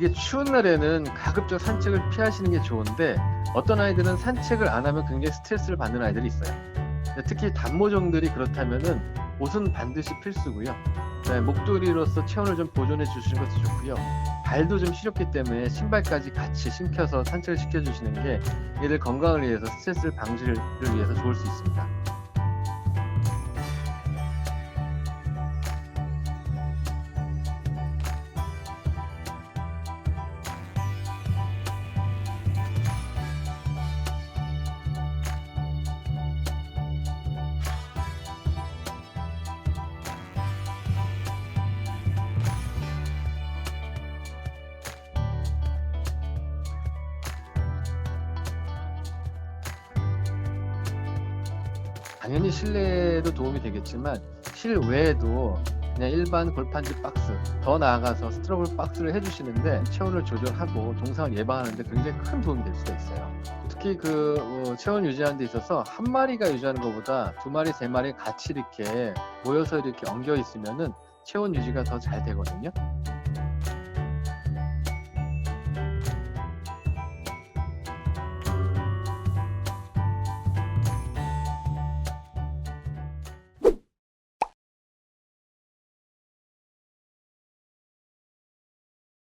이게 추운 날에는 가급적 산책을 피하시는 게 좋은데 어떤 아이들은 산책을 안 하면 굉장히 스트레스를 받는 아이들이 있어요. 특히 단모종들이 그렇다면은 옷은 반드시 필수고요. 네, 목도리로서 체온을 좀 보존해 주시는 것도 좋고요. 발도 좀 시렵기 때문에 신발까지 같이 신겨서 산책을 시켜 주시는 게 얘들 건강을 위해서 스트레스를 방지를 위해서 좋을 수 있습니다. 당연히 실내에도 도움이 되겠지만 실외에도 그냥 일반 골판지 박스 더 나아가서 스트러블 박스를 해주시는데 체온을 조절하고 동상을 예방하는데 굉장히 큰 도움이 될 수가 있어요. 특히 그 어, 체온 유지하는 데 있어서 한 마리가 유지하는 것보다 두 마리 세 마리 같이 이렇게 모여서 이렇게 엉겨 있으면은 체온 유지가 더 잘 되거든요.